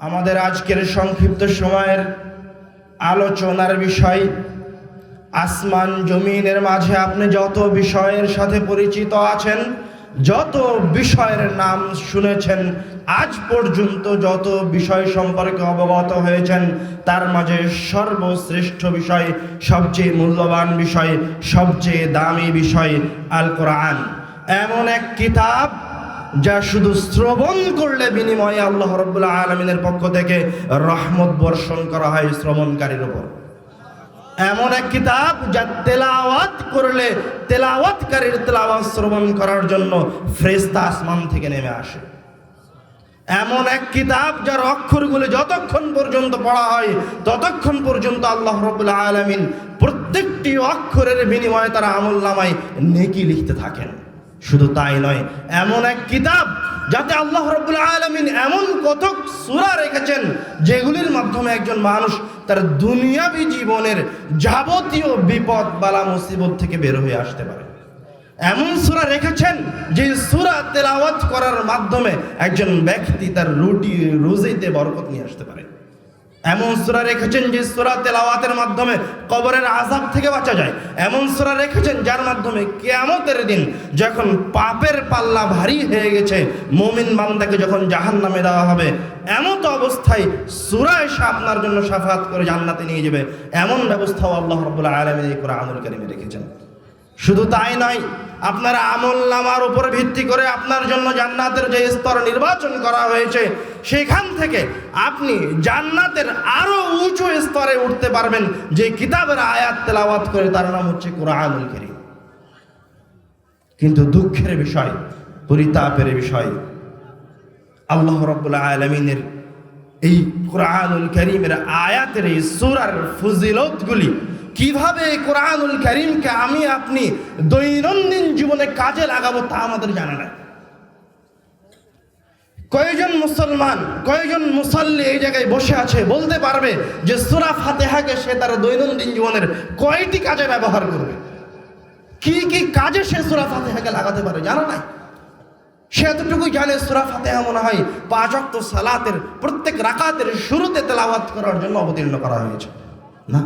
আমাদের আজকের সংক্ষিপ্ত সময়ের আলোচনার বিষয়, আসমান জমিনের মাঝে আপনি যত বিষয়ের সাথে পরিচিত আছেন, যত বিষয়ের নাম শুনেছেন, আজ পর্যন্ত যত বিষয় সম্পর্কে অবগত হয়েছেন, তার মাঝে সর্বশ্রেষ্ঠ বিষয়, সবচেয়ে মূল্যবান বিষয়, সবচেয়ে দামি বিষয় আল কোরআন এমন এক কিতাব যা শুধু শ্রবণ করলে বিনিময়ে আল্লাহ রব্বুল্লাহ আলমিনের পক্ষ থেকে রহমত বর্ষণ করা হয় শ্রবণকারীর উপর। এমন এক কিতাব যা তেলাওয়াত করলে তেলাওয়াতকারীর তেলাওয়াত শ্রবণ করার জন্য ফ্রেস্তা আসমান থেকে নেমে আসে। এমন এক কিতাব যার অক্ষরগুলো যতক্ষণ পর্যন্ত পড়া হয়, ততক্ষণ পর্যন্ত আল্লাহ রবুল্লাহ আলমিন প্রত্যেকটি অক্ষরের বিনিময়ে তারা আমল নামায় নেকি লিখতে থাকেন। শুধু তাই নয়, এমন এক কিতাব যাতে আল্লাহ রব্বুল আলমিন এমন কতক সুরা রেখেছেন, যেগুলির মাধ্যমে একজন মানুষ তার দুনিয়াবী জীবনের যাবতীয় বিপদ, বালা, মুসিবত থেকে বের হয়ে আসতে পারে। এমন সুরা রেখেছেন, যে সুরা তেলাওয়াত করার মাধ্যমে একজন ব্যক্তি তার রুটি রুজিতে বরকত নিয়ে আসতে পারে। এমন সুরা রেখেছেন যে সুরা তেলাওয়াতের মাধ্যমে কবরের আজাব থেকে বাঁচা যায়। এমন সুরা রেখেছেন যার মাধ্যমে কেয়ামতের দিন যখন পাপের পাল্লা ভারী হয়ে গেছে, মমিন বান্দাকে যখন জাহান নামে দেওয়া হবে এমন তো অবস্থায় সুরা এসে আপনার জন্য সাফাত করে জান্নাতে নিয়ে যাবে। এমন ব্যবস্থাও আল্লাহ রবুল্লাহ আলমিন এই করে আমল কারিমে রেখেছেন। শুধু তাই নয়, আপনার আমল নামার উপর ভিত্তি করে আপনার জন্য জান্নাতের যে স্তর নির্বাচন করা হয়েছে, সেখান থেকে আপনি জান্নাতের আরও উঁচু স্তরে উঠতে পারবেন। যে কিতাবের আয়াত তেলাওয়াত করে তার নাম হচ্ছে কোরআনুল করিম। কিন্তু দুঃখের বিষয়, পরিতাপের বিষয়, আল্লাহ রব্বুল্লাহ আলমিনের এই কোরআনুল করিমের আয়াতের এই সুরার ফজিলতগুলি কীভাবে কোরআনুল করিমকে আমি আপনি দৈনন্দিন জীবনে কাজে লাগাবো তা আমাদের জানা নাই। কয়জন মুসলমান, কয়জন মুসল্লি এই জায়গায় বসে আছে বলতে পারবে যে সুরা ফাতেহাকে সে তার দৈনন্দিন জীবনের কয়টি কাজে ব্যবহার করবে? কি কি কাজে সে সুরা ফাতেহাকে লাগাতে পারে জানা নাই? সে এতটুকুই জানে সুরা ফাতেহা মনে হয় পাঁচ অক্ত সালাতের, প্রত্যেক রাকাতের শুরুতে তেলাওয়াত করার জন্য অবতীর্ণ করা হয়েছে। না?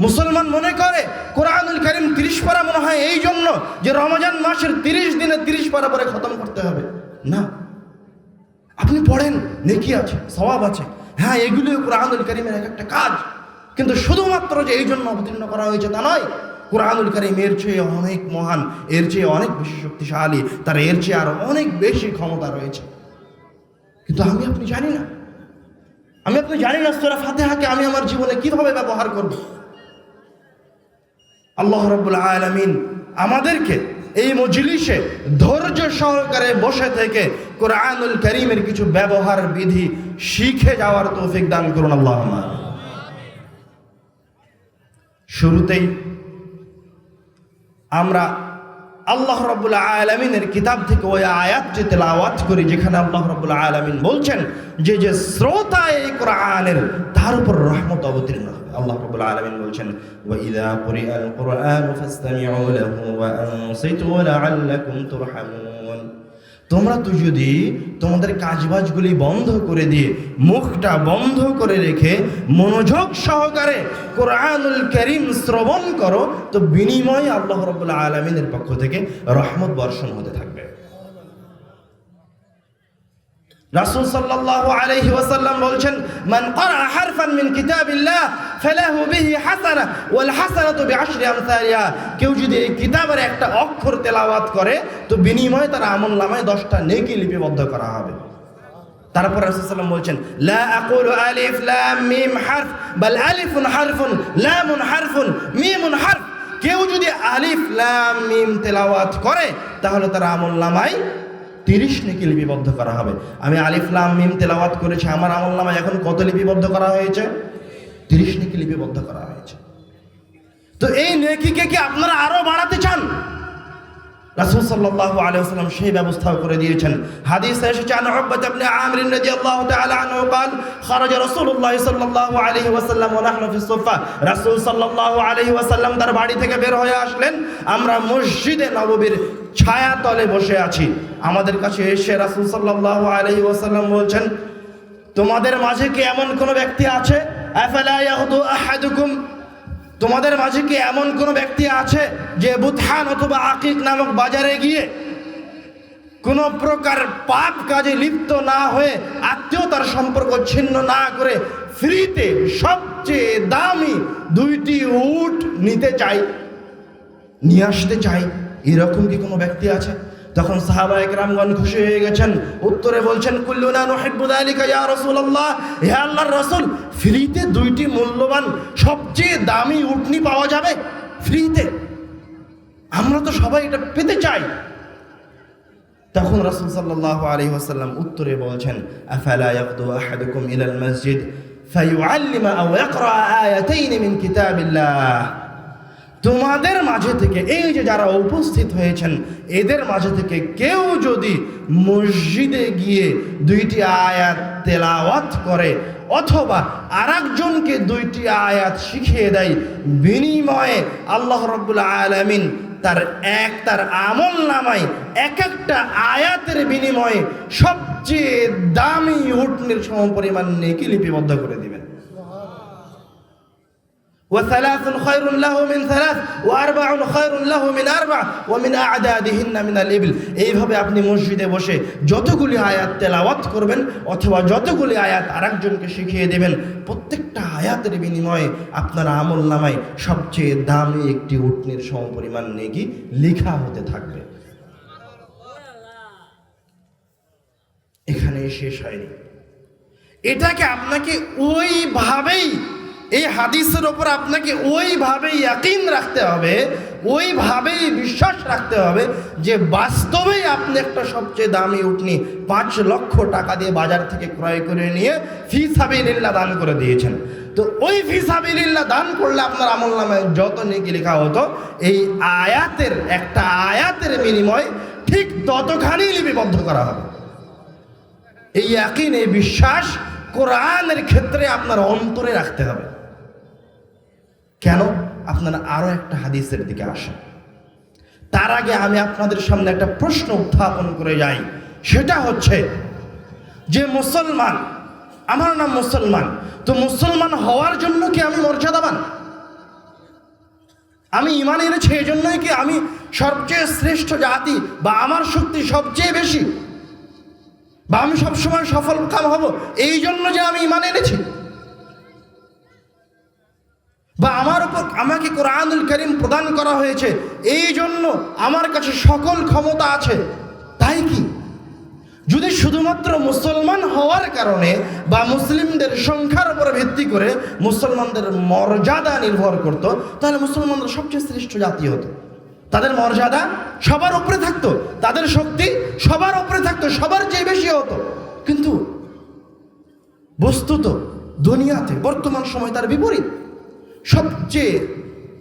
মুসলমান মনে করে, কোরআনুল করিম তিরিশ পারা মনে হয় এই জন্য যে রমজান মাসের তিরিশ দিনে তিরিশ পারা পরে খতম করতে হবে। না। আপনি পড়েন, নেকি আছে স্বভাব আছে। হ্যাঁ এগুলিও কোরআনুল করিমের এক একটা কাজ। কিন্তু শুধুমাত্র যে এই জন্য অবতীর্ণ করা হয়েছে তা নয়, কোরআনুল করিম এর চেয়ে অনেক মহান, এর চেয়ে অনেক বেশি শক্তিশালী, তার এর চেয়ে আরও অনেক বেশি ক্ষমতা রয়েছে। কিন্তু আমি আপনি জানি না। আমি আপনি জানি না সুরা ফাতেহাকে আমি আমার জীবনে কীভাবে ব্যবহার করব। আল্লাহ রব্বুল আলমিন আমাদেরকে এই মজলিসে ধৈর্য সহকারে বসে থেকে কোরআনুল করিমের কিছু ব্যবহার বিধি শিখে যাওয়ার তৌফিক দান করুন আল্লাহ। শুরুতেই আমরা আল্লাহ রব্বুল আলমিনের কিতাব থেকে ওই আয়াতটি তেলাওয়াত করি যেখানে আল্লাহ রব্বুল আলমিন বলছেন, যে যে শ্রোতা এই কোরআনের, তার উপর রহমত অবতীর্ণ হবে। আল্লাহ রব্বুল আলমিন বলছেন وَإِذَا قُرِئَ الْقُرْآنُ فَاسْتَمِعُوا لَهُ وَأَنصِتُوا لَعَلَّكُمْ تُرْحَمُونَ তোমরা তো যদি তোমাদের কাজবাজগুলি বন্ধ করে দিয়ে মুখটা বন্ধ করে রেখে মনোযোগ সহকারে কোরআনুল করিম শ্রবণ করো তো বিনিময়ে আল্লাহ রব্বুল্লাহ আলমিনের পক্ষ থেকে রহমত বর্ষণ হতে থাকবে রাসূল সাল্লাল্লাহু আলাইহি ওয়াসাল্লাম বলছেন, মান ক্বারা হারফান মিন কিতাবিল্লাহ, ফালাহু বিহি হাসানা ওয়াল হাসানাতু বিআশরি আমসালিহা। কেউ যদি এই কিতাবের একটা অক্ষর তেলাওয়াত করে, তো বিনিময়ে তার আমল নামায় 10টা নেকি লিপিবদ্ধ করা হবে। তারপর রাসূলুল্লাহ বলছেন, লা আকুলু আলিফ, লাম, মিম, হারফ, বাল আলিফুন হারফুন, লামুন হারফুন, মিমুন হারফ। কেউ যদি আলিফ, লাম, মিম তেলাওয়াত করে, তাহলে তার আমল তিরিশ নেকি লিপিবদ্ধ করা হবে। আমি আলিফলাম মিম তেলাওয়াত করেছি, আমার আমল নামায় এখন কত লিপিবদ্ধ করা হয়েছে? তিরিশ নেকি লিপিবদ্ধ করা হয়েছে। তো এই নেকিকে কি আপনারা আরও বাড়াতে চান? রাসূল সাল্লাল্লাহু আলাইহি ওয়াসাল্লাম সেই ব্যবস্থাও করে দিয়েছেন হাদিসে এসেছে আন উকবাত ইবনে আমির রাদিয়াল্লাহু তাআলা আনহু قال خرج رسول الله صلى الله عليه وسلم ونحن في الصفة রাসূল সাল্লাল্লাহু আলাইহি ওয়াসাল্লাম তার বাড়ি থেকে বের হয়ে আসলেন আমরা মসজিদে নববীর ছায়া তলে বসে আছি আমাদের কাছে এসে রাসূল সাল্লাল্লাহু আলাইহি ওয়াসাল্লাম বলছেন তোমাদের মাঝে কি এমন কোনো ব্যক্তি আছে আফালা ইয়াহদু আহাদুকুম তোমাদের মাঝে কি এমন কোনো ব্যক্তি আছে যে বুতহান অথবা আকিক নামক বাজারে গিয়ে কোনো প্রকার পাপ কাজে লিপ্ত না হয়ে আত্মীয়তার সম্পর্ক ছিন্ন না করে ফ্রিতে সবচেয়ে দামি দুইটি উট নিতে চাই নিয়ে আসতে চাই এরকম কি কোনো ব্যক্তি আছে? তখন সাহাবা একরামগণ খুশি হয়ে গেছেন, উত্তরে বলছেন, কুল্লুনা নুহিব্বু যালিকা ইয়া রাসূলুল্লাহ। হে আল্লাহর রাসূল, ফ্রিতে দুইটি মূল্যবান, সবচেয়ে দামি উটনি পাওয়া যাবে ফ্রিতে। আমরা তো সবাই এটা পেতে চাই। তখন রাসূল সাল্লাল্লাহু আলাইহি ওয়াসাল্লাম উত্তরে বলছেন, আফালা ইয়াকদু আহাদুকুম ইলাল মসজিদ? ফায়ুআল্লিমা আও ইয়াকরা আয়াতাইন মিন কিতাবিল্লাহ। তোমাদের মাঝে থেকে, এই যে যারা উপস্থিত হয়েছেন, এদের মাঝে থেকে কেউ যদি মসজিদে গিয়ে দুইটি আয়াত তেলাওয়াত করে, অথবা আরেকজনকে দুইটি আয়াত শিখিয়ে দেয়, বিনিময়ে আল্লাহ রব্বুল আলামিন তার এক, তার আমল নামায় এক একটা আয়াতের বিনিময়ে সবচেয়ে দামি উটনির সম পরিমাণ নেকি লিপিবদ্ধ করে দিবেন। وثلاث خير له من ثلاث وأربع خير له من أربع ومن أعدادهن من الإبل এইভাবে আপনি মসজিদে বসে যতগুলি আয়াত তেলাওয়াত করবেন অথবা যতগুলি আয়াত আরেকজনকে শিখিয়ে দেবেন প্রত্যেকটা আয়াতের বিনিময়ে আপনার আমল নামায় সবচেয়ে দামি একটি উটনির সমপরিমাণ নেকি লেখা হতে থাকবে এখানে শেষ হয়নি এটাকে আপনাকে ওইভাবেই এই হাদিসের ওপর আপনাকে ওইভাবেই ইয়াকিন রাখতে হবে, ওইভাবেই বিশ্বাস রাখতে হবে যে বাস্তবেই আপনি একটা সবচেয়ে দামি উঠনি পাঁচ লক্ষ টাকা দিয়ে বাজার থেকে ক্রয় করে নিয়ে ফি সাবিলিল্লাহ দান করে দিয়েছেন। তো ওই ফি সাবিলিল্লাহ দান করলে আপনার আমল নামে যত নেকি লেখা হতো, এই আয়াতের একটা আয়াতের বিনিময় ঠিক ততখানি লিপিবদ্ধ করা হবে। এই এই বিশ্বাস কোরআনের ক্ষেত্রে আপনার অন্তরে রাখতে হবে। কেন? আপনারা আরও একটা হাদিসের দিকে আসেন। তার আগে আমি আপনাদের সামনে একটা প্রশ্ন উত্থাপন করে যাই। সেটা হচ্ছে যে মুসলমান, আমার নাম মুসলমান, তো মুসলমান হওয়ার জন্য কি আমি মর্যাদাবান? আমি ইমান এনেছি এই জন্যই কি আমি সবচেয়ে শ্রেষ্ঠ জাতি বা আমার শক্তি সবচেয়ে বেশি? বা আমি সবসময় সফল কাম হব, এই জন্য যে আমি ইমান এনেছি। বা আমার উপর আমাকে কোরআনুল করিম প্রদান করা হয়েছে, এই জন্য আমার কাছে সকল ক্ষমতা আছে। তাই কি? যদি শুধুমাত্র মুসলমান হওয়ার কারণে বা মুসলিমদের সংখ্যার উপর ভিত্তি করে মুসলমানদের মর্যাদা নির্ভর করত, তাহলে মুসলমানরা সবচেয়ে শ্রেষ্ঠ জাতি হতো। তাদের মর্যাদা সবার উপরে থাকতো, তাদের শক্তি সবার উপরে থাকতো, সবার চেয়ে বেশি হতো। কিন্তু বস্তুত দুনিয়াতে বর্তমান সময় তার বিপরীত। সবচেয়ে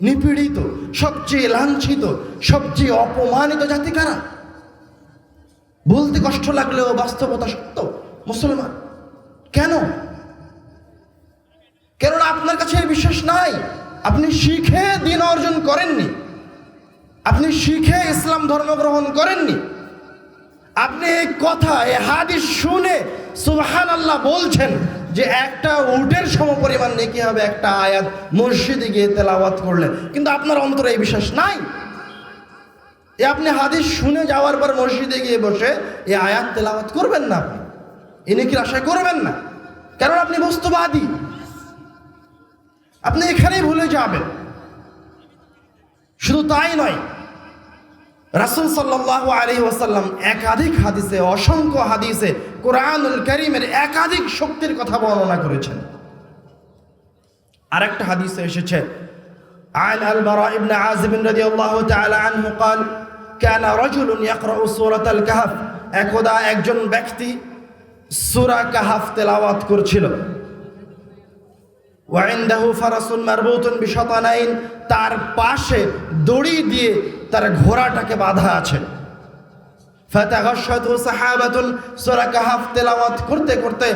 নিপীড়িত, সবচেয়ে লাঞ্ছিত, সবচেয়ে অপমানিত জাতি কারা? বলতে কষ্ট লাগলেও বাস্তবতা সত্য, মুসলমান। কেন? কেননা আপনার কাছে বিশ্বাস নাই। আপনি শিখে দিন অর্জন করেননি। আপনি শিখে ইসলাম ধর্ম গ্রহণ করেননি। আপনি এই কথা, এই হাদিস শুনে সুবহান আল্লাহ বলছেন যে একটা উটের সমপরিমাণ নেকি হবে, একটা আয়াত মসজিদে গিয়ে তেলাওয়াত করলেন। কিন্তু আপনার অন্তরে এই বিশ্বাস নাই। এ আপনি হাদিস শুনে যাওয়ার পর মসজিদে গিয়ে বসে এই আয়াত তেলাওয়াত করবেন না আপনি। এ নেকির আশা করবেন না। কারণ আপনি বস্তুবাদী। আপনি এখানেই ভুলে যাবেন। শুধু তাই নয় রাসুল সাল্লাহ আলী ওয়াসাল্লাম একাধিক হাদিসে অসংখ্য হাদিসে কোরআনুল করিমের একাধিক শক্তির কথা বর্ণনা করেছেন আরেকটা হাদিসে এসেছে عن البراء بن عازب رضي الله تعالى عنه قال كان رجل يقرأ سورة الكهف একদা একজন ব্যক্তি সূরা কাহাফ তেলাওয়াত করছিল ওয়াইন্দাহু ফারাসুন মারবুতুন বিশতানাইন, তার পাশে দড়ি দিয়ে তার ঘোড়াটাকে বাঁধা আছে। ফাতাগাশাতু সাহাবাতুন, সূরা কাহাফ তেলাওয়াত করতে করতে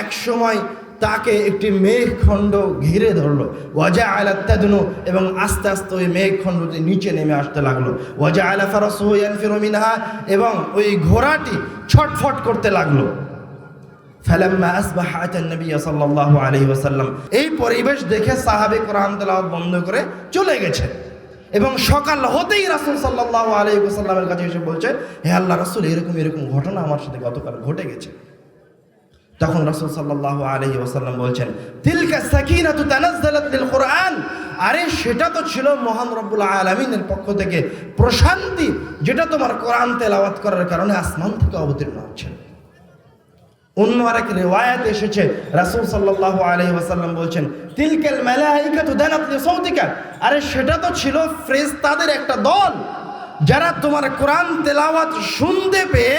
এক সময় তাকে একটি মেঘখণ্ড ঘিরে ধরলো। ওয়াজা আলা তাদনু, এবং আস্তে আস্তে ওই মেঘখণ্ডটি নিচে নেমে আসতে লাগল। ওয়াজা আলা ফারাসুহু ইয়ানফিরু মিনহা, এবং ওই ঘোড়াটি ছটফট করতে লাগল। ফালাম্মা আসবাহা আতান নবী সাল্লাল্লাহু আলাইহি ওয়াসাল্লাম। এই পরিবেশ দেখে সাহাবে কোরআন তেলাওয়াত বন্ধ করে চলে গেছে। এবং সকাল হতেই রাসূল সাল্লাল্লাহু আলাইহি ওয়াসাল্লামের কাছে এসে বলছে, হে আল্লাহ রাসূল, এরকম এরকম ঘটনা আমার সাথে গতকাল ঘটে গেছে। তখন রাসূল সাল্লাল্লাহু আলাইহি ওয়াসাল্লাম বলছেন, তিলকা সাকিনাতু তানাজ্জালাত লিল কোরআন। আরে, সেটা তো ছিল মহান রব্বুল আলামিনের পক্ষ থেকে প্রশান্তি, যেটা তোমার কোরআন তেলাওয়াত করার কারণে আসমান থেকে অবতীর্ণ হচ্ছে। অন্য আরেক রেওয়ায়াত এসেছে। রাসুল সাল্লাহ আলহি ওয়াসাল্লাম বলছেন, তিলকেল মেলাহিকা তো দেন আপনি সৌদিকা আরে সেটা তো ছিল ফ্রেজ তাদের একটা দল। যারা তোমার কোরআন তেলাওয়াত শুনতে পেয়ে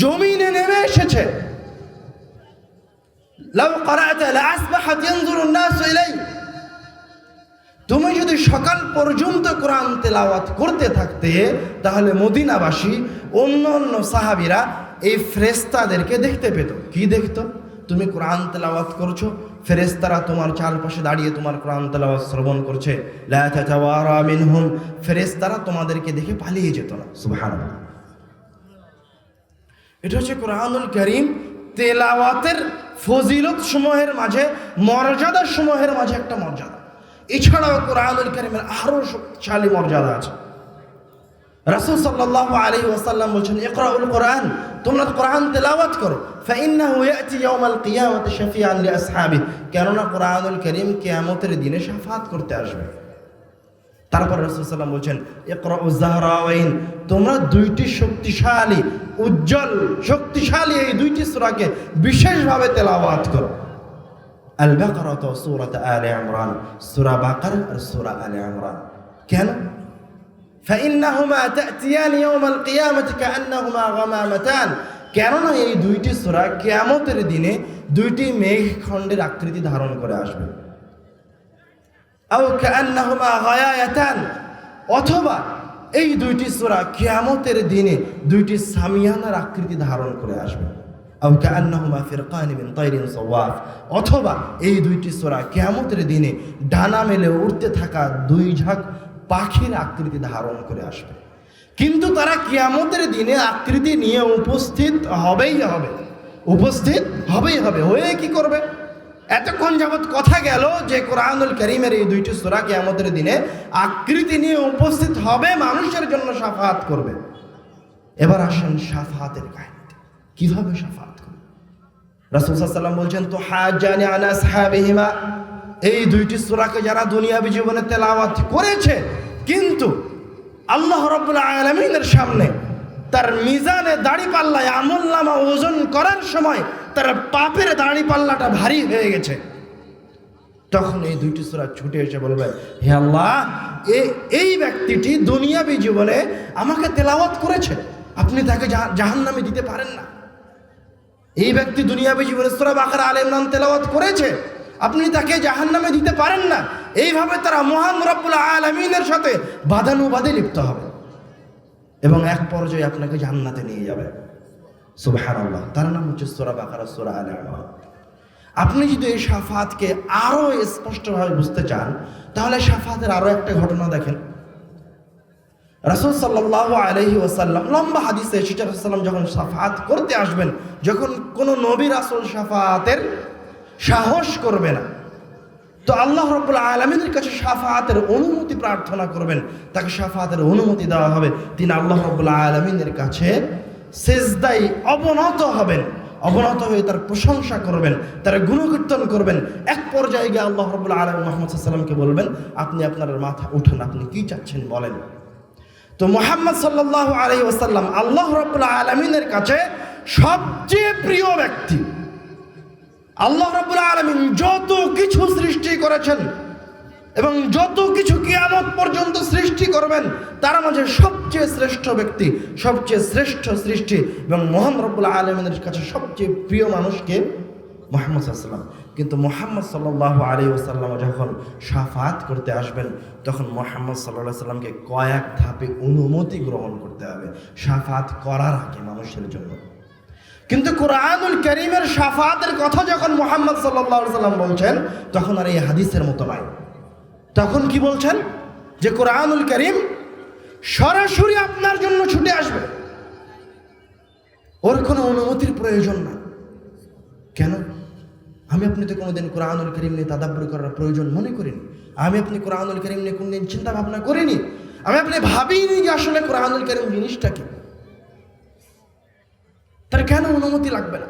জমিনে নেমে এসেছে। তুমি যদি সকাল পর্যন্ত কোরআন তেলাওয়াত করতে থাকতে, তাহলে মদিনাবাসী অন্য অন্য সাহাবিরা এই ফ্রেস্তাদেরকে দেখতে পেত। কি দেখতো? তুমি কোরআন তেলাওয়াত করছ ফেরেস্তারা তোমার চারপাশে দাঁড়িয়ে তোমার কোরআন তেলাওয়াত শ্রবণ করছে। ফেরেস্তারা তোমাদেরকে দেখে পালিয়ে যেত না। সুবহানাল্লাহ। এটা হচ্ছে কোরআনুল করিম। তেলাওয়াতের ফজিলত সমূহের মাঝে, মর্যাদা সমূহের মাঝে একটা মর্যাদা। এছাড়াও কোরআনুল করিমের আরও শক্তিশালী মর্যাদা আছে। রাসূল সাল্লাল্লাহু আলাইহি ওয়াসাল্লাম বলছেন ইকরাউল কোরআন তোমরা কোরআন তেলাওয়াত করো ফাইন্নাহু ইয়াতি ইয়াউমাল কিয়ামাতি শাফিআন লিআসহাবি কেননা কোরআনুল করিম কিয়ামতের দিনে শাফাত করতে আসবে তারপর রসুলাম বলছেন ইকরাউ জাহরাওয়াইন তোমরা দুইটি শক্তিশালী উজ্জ্বল, শক্তিশালী এই দুইটি সূরাকে বিশেষভাবে তেলাওয়াত করো। আল বাকারা তো সূরাত আলে ইমরান সূরা বাকারা আর সূরা আলে ইমরান কেন? ফাইন্নাহুমা তাতিয়ান ইয়াউমাল কিয়ামাতি কাআন্নাহুমা গামামাতান কেননা এই দুইটি সোরা কেয়ামতের দিনে দুইটি মেঘ খণ্ডের আকৃতি ধারণ করে আসবে। অথবা এই দুইটি সোরা কেয়ামতের দিনে দুইটি সামিয়ানার আকৃতি ধারণ করে আসবে। অথবা এই দুইটি সোরা কেয়ামতের দিনে ডানা মেলে উড়তে থাকা দুই ঝাঁক পাখির আকৃতি ধারণ করে আসবে। কিন্তু তারা কিয়ামতের দিনে আকৃতি নিয়ে উপস্থিত হবেই হবে। উপস্থিত হবেই হবে। হয়ে কি করবে? এতক্ষণ যাবৎ কথা গেল যে কোরআনুল করিমের এই দুইটি সোরা কিয়ামতের দিনে আকৃতি নিয়ে উপস্থিত হবে, মানুষের জন্য সাফাত করবে। এবার আসেন সাফাতের কাহিনীতে। কীভাবে সাফাত করবে? রাসূল সাল্লাম বলছেন তো হাজানি আনা সাহাবিহিমা এই দুইটি সুরাকে যারা দুনিয়াবী জীবনে তেলাওয়াত করেছে, কিন্তু আল্লাহ রাব্বুল আলামিনের সামনে তার মিজানে দাড়ি পাল্লায় আমল নামা ওজন করার সময় তার পাপের দাড়ি পাল্লাটা ভারী হয়ে গেছে। তখন এই দুইটি সুরা ছুটে এসে বলবে, হে আল্লাহ এই ব্যক্তিটি দুনিয়াবী জীবনে আমাকে তেলাওয়াত করেছে, আপনি তাকে জাহান্নামে দিতে পারেন না। এই ব্যক্তি দুনিয়াবী জীবনে সূরা বাকারা আলে ইমরান তেলাওয়াত করেছে আপনি তাকে জাহান্নামে দিতে পারেন না। এইভাবে তারা মহান রব্বুল আলমিনের সাথে বাদানুবাদে লিপ্ত হবে। এবং এক পর্যায়ে আপনাকে জান্নাতে নিয়ে যাবে। সুবহানাল্লাহ। তার নাম হচ্ছে সোরা বাকারা, সোরা আলে আপনি যদি এই সাফাতকে আরও স্পষ্টভাবে বুঝতে চান, তাহলে সাফাতের আরও একটা ঘটনা দেখেন। রাসুল সাল্লাহ আলহি ওসাল্লাম লম্বা হাদিসে শিটা সাল্লাম যখন সাফাত করতে আসবেন, যখন কোনো নবী রাসুল সাফাতের সাহস করবে না। তো আল্লাহ রব্বুল আলমিনের কাছে সাফাতের অনুমতি প্রার্থনা করবেন। তাকে সাফাতের অনুমতি দেওয়া হবে। তিনি আল্লাহ রব্বুল আলমিনের কাছে সেজদাই অবনত হবেন। অবনত হয়ে তার প্রশংসা করবেন, তার গুণকীর্তন করবেন। এক পর্যায়ে গিয়ে আল্লাহ রব্বুল আলম মোহাম্মদ সাল্লামকে বলবেন, আপনি আপনার মাথা উঠান, আপনি কি চাচ্ছেন বলেন? তো মোহাম্মদ সাল্লাহ আলাই ওসাল্লাম আল্লাহ রব্বুল আলমিনের কাছে সবচেয়ে প্রিয় ব্যক্তি। আল্লাহ রাবুল আলমিন যত কিছু সৃষ্টি করেছেন এবং যত কিছু কিয়ামত পর্যন্ত সৃষ্টি করবেন, তার মাঝে সবচেয়ে শ্রেষ্ঠ ব্যক্তি, সবচেয়ে শ্রেষ্ঠ সৃষ্টি এবং মোহাম্মদ রব্বুল আলমিনের কাছে সবচেয়ে প্রিয় মানুষকে মোহাম্মদ সাল্লাম কিন্তু মোহাম্মদ সাল্লাহ আলী ওসাল্লাম যখন সাফাত করতে আসবেন, তখন মোহাম্মদ সাল্লাহ সাল্লামকে কয়েক ধাপে অনুমতি গ্রহণ করতে হবে। সাফাত করার আগে মানুষের জন্য। কিন্তু কোরআনুল করিমের সাফাতের কথা যখন মোহাম্মদ সাল্লাহ সাল্লাম বলছেন, তখন আর এই হাদিসের মতো নয় তখন কি বলছেন? যে কোরআনুল করিম সরাসরি আপনার জন্য ছুটে আসবে। ওর কোনো অনুমতির প্রয়োজন না। কেন? আমি আপনি তো কোনোদিন কোরআনুল করিম নিয়ে তাদাব্বর করার প্রয়োজন মনে করিনি। আমি আপনি কোরআনুল করিম নিয়ে কোনোদিন চিন্তা ভাবনা করিনি। আমি আপনি ভাবিনি যে আসলে কোরআনুল করিম জিনিসটা কি? তার কেন অনুমতি লাগবে না?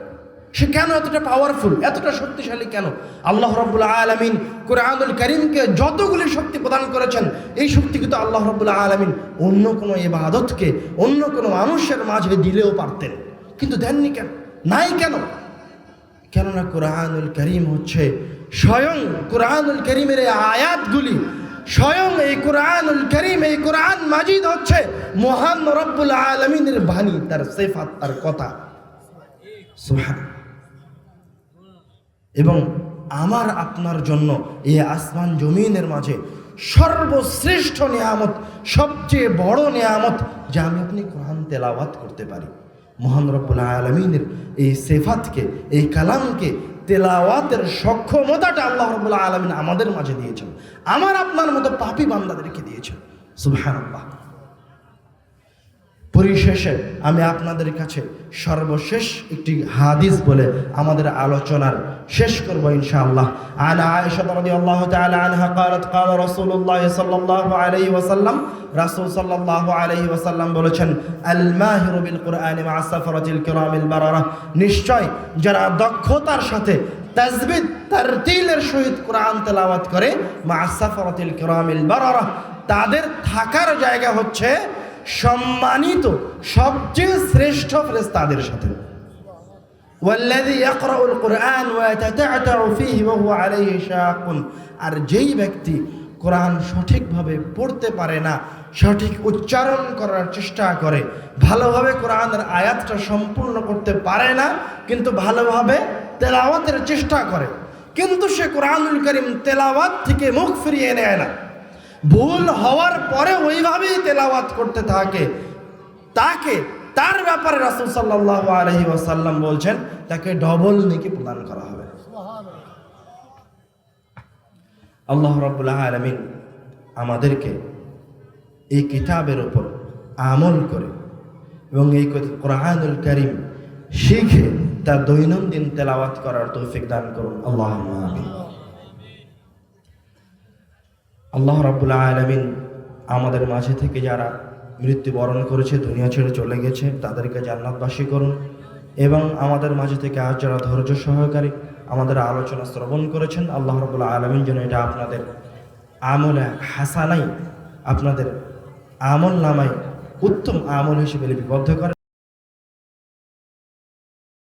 সে কেন এতটা পাওয়ারফুল এতটা শক্তিশালী কেন? আল্লাহ রব্বুল আলমিন কোরআনুল করিমকে যতগুলি শক্তি প্রদান করেছেন, এই শক্তি কিন্তু আল্লাহ রব্বুল আলমিন অন্য কোনো ইবাদতকে, অন্য কোনো মানুষের মাঝে দিলেও পারতেন। কিন্তু দেননি কেন? নাই কেন? কেননা কোরআনুল করিম হচ্ছে স্বয়ং কোরআনুল করিমের এই আয়াতগুলি, স্বয়ং এই কোরআনুল করিম, এই কোরআন মাজিদ হচ্ছে মহান রব্বুল আলমিনের বাণী, তার সেফাত, তার কথা। সুবহান। এবং আমার আপনার জন্য এই আসমান জমিনের মাঝে সর্বশ্রেষ্ঠ নিয়ামত, সবচেয়ে বড় নিয়ামত যা আমি আপনি কোরআন তেলাওয়াত করতে পারি। মহান রব্বুল আলমিনের এই সেফাতকে, এই কালামকে, তেলাওয়াতের সক্ষমতাটা আল্লাহ রব্বুল আলমিন আমাদের মাঝে দিয়েছেন। আমার আপনার মতো পাপি বান্দাদেরকে দিয়েছেন। আল্লাহ পরিশেষে আমি আপনাদের কাছে সর্বশেষ একটি হাদিস বলে আমাদের আলোচনার শেষ করব ইনশাআল্লাহ আন আয়েশা রাদিয়াল্লাহু তাআলা আনহা قالت قال رسول الله صلى الله عليه وسلم রাসূল সাল্লাল্লাহু আলাইহি ওয়াসাল্লাম বলেছেন আল মাহিরু বিল কুরআনি মা সাফরাতিল কিরামিল বারারা নিশ্চয় যারা দক্ষতার সাথে তাজবিদ তারতিলের সহিত কোরআন তেলাওয়াত করে মা সাফরাতিল কিরামিল বারারা তাদের থাকার জায়গা হচ্ছে সম্মানিত সবচেয়ে শ্রেষ্ঠ ফ্রেস তাদের সাথে। আর যেই ব্যক্তি কোরআন সঠিকভাবে পড়তে পারে না, সঠিক উচ্চারণ করার চেষ্টা করে, ভালোভাবে কোরআনের আয়াতটা সম্পূর্ণ করতে পারে না, কিন্তু ভালোভাবে তেলাওয়াতের চেষ্টা করে, কিন্তু সে কোরআনুল করিম তেলাওয়াত থেকে মুখ ফিরিয়ে নেয় না। ভুল হওয়ার পরে ওইভাবেই তেলাওয়াত করতে থাকে। তাকে, তার ব্যাপারে রাসুল সাল্লাহ আলহি ওয়াসাল্লাম বলছেন, তাকে ডবল নেকি প্রদান করা হবে। আল্লাহ রব্বুল্লাহ আলমিন আমাদেরকে এই কিতাবের ওপর আমল করে এবং এই কোরআনুল করিম শিখে তার দৈনন্দিন তেলাওয়াত করার তৌফিক দান করুন। আল্লাহ আমিন। আল্লাহ রাবুল্লাহ আলমিন আমাদের মাঝে থেকে যারা মৃত্যুবরণ করেছে, দুনিয়া ছেড়ে চলে গেছে, তাদেরকে জান্নাতবাসী করুন। এবং আমাদের মাঝে থেকে আজ যারা ধৈর্য সহকারী আমাদের আলোচনা শ্রবণ করেছেন, আল্লাহ রবুল্লাহ আলমিন যেন এটা আপনাদের আমলে হাসানাই আপনাদের আমল নামাই উত্তম আমল হিসেবে লিপিবদ্ধ করে।